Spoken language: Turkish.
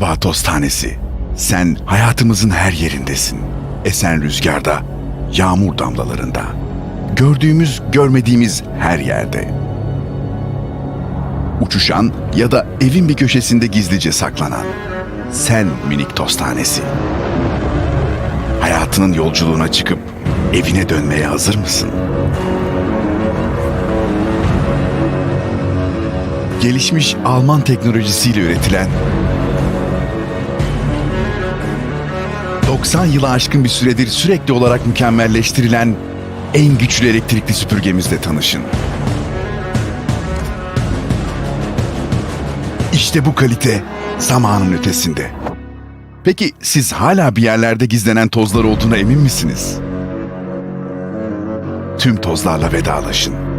Merhaba toz tanesi. Sen hayatımızın her yerindesin. Esen rüzgarda, yağmur damlalarında. Gördüğümüz, görmediğimiz her yerde. Uçuşan ya da evin bir köşesinde gizlice saklanan. Sen minik toz tanesi. Hayatının yolculuğuna çıkıp evine dönmeye hazır mısın? Gelişmiş Alman teknolojisiyle üretilen 90 yılı aşkın bir süredir sürekli olarak mükemmelleştirilen en güçlü elektrikli süpürgemizle tanışın. İşte bu kalite zamanın ötesinde. Peki siz hala bir yerlerde gizlenen tozlar olduğuna emin misiniz? Tüm tozlarla vedalaşın.